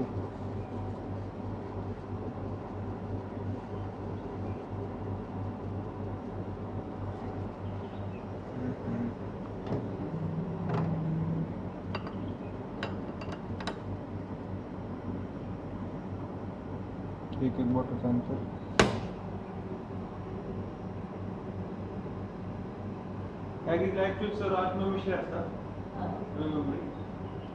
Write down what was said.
एक एक water sensor काय की काय सर आत नऊ विषय असतात नऊ नंबर